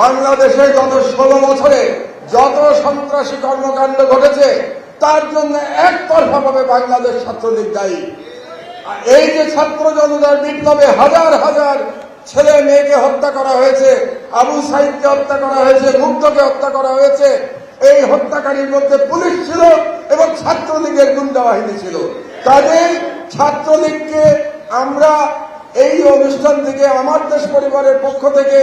বাংলাদেশে গত ষোলো বছরে যত সন্ত্রাসী কর্মকাণ্ড ঘটেছে, তার জন্য একতরফাভাবে বাংলাদেশ ছাত্রলীগ দায়ী। এই যে ছাত্র জনতার বিপ্লবে হাজার হাজার ছেলে মেয়েকে হত্যা করা হয়েছে, আবু সাইদকে হত্যা করা হয়েছে মুগ্ধকে হত্যা করা হয়েছে, এই হত্যাকারীর মধ্যে পুলিশ ছিল এবং ছাত্রলীগের গুন্ডা বাহিনী ছিল। কাজেই ছাত্রলীগকে আমরা এই অনুষ্ঠান থেকে, আমার দেশ পরিবারের পক্ষ থেকে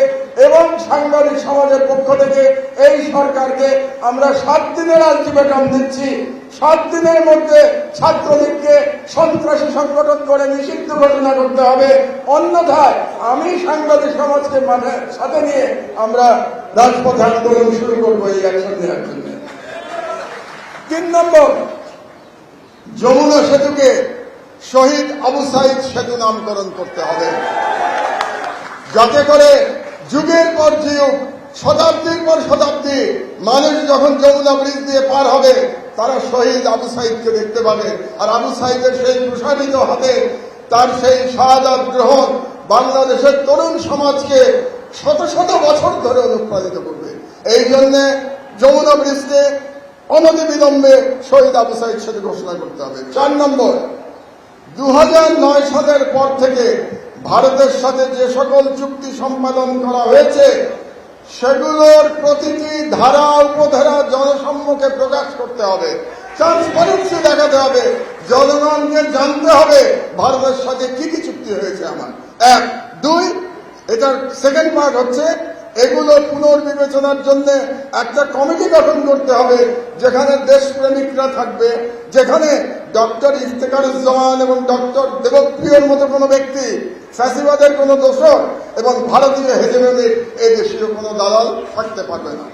এবং সাংবাদিক সমাজের পক্ষ থেকে এই সরকারকে আমরা সাত দিনের আলটিমেটাম দিচ্ছি। সাত দিনের মধ্যে ছাত্রলীগকে সন্ত্রাসী সংগঠন করে নিষিদ্ধ ঘোষণা করতে হবে। অন্যথায় আমি সাংবাদিক সমাজকে মাঠে সাথে নিয়ে আমরা রাজপথ আন্দোলন শুরু করব এই অ্যাকশন নেওয়ার তিন নম্বর, যমুনা সেতুকে শহীদ আবু সাইদ সেতু নামকরণ করতে হবে। যাতে করে যুগের পর যুগ, শতাব্দীর পর শতাব্দী মানুষ যখন যমুনা ব্রিজ দিয়ে পার হবে, তারা শহীদ আবু সাইদকে দেখতে পাবে। আর আবু সাইদের সেই প্রসারিত হাতে, তার সেই শাহাদাত গ্রহণ বাংলাদেশের তরুণ সমাজকে শত শত বছর ধরে অনুপ্রাণিত করবে। এই জন্যে যমুনা ব্রিজকে অনতি বিলম্বে শহীদ আবু সাইদ সেতু ঘোষণা করতে হবে। চার নম্বর দু হাজার নয় সালের পর থেকে ভারতের সাথে যে সকল চুক্তি সম্পাদন করা হয়েছে, সেগুলোর প্রতিটি ধারা, উপধারা জনসম্মুখে প্রকাশ করতে হবে। ট্রান্সপারেন্সি দেখাতে হবে। জনগণকে জানতে হবে ভারতের সাথে কি কি চুক্তি হয়েছে আমার। এক, দুই, এটার সেকেন্ড পার্ট হচ্ছে এগুলো পুনর্বিবেচনার জন্য একটা কমিটি গঠন করতে হবে, যেখানে দেশপ্রেমিকরা থাকবে, যেখানে ডক্টর ইফতেকারুজ্জামান এবং ডক্টর দেবপ্রিয়র মতো কোনো ব্যক্তি, ফ্যাসিবাদের কোনো দোষক এবং ভারতীয় হেজেমনির এই দেশীয় কোনো দালাল থাকতে পারবে না।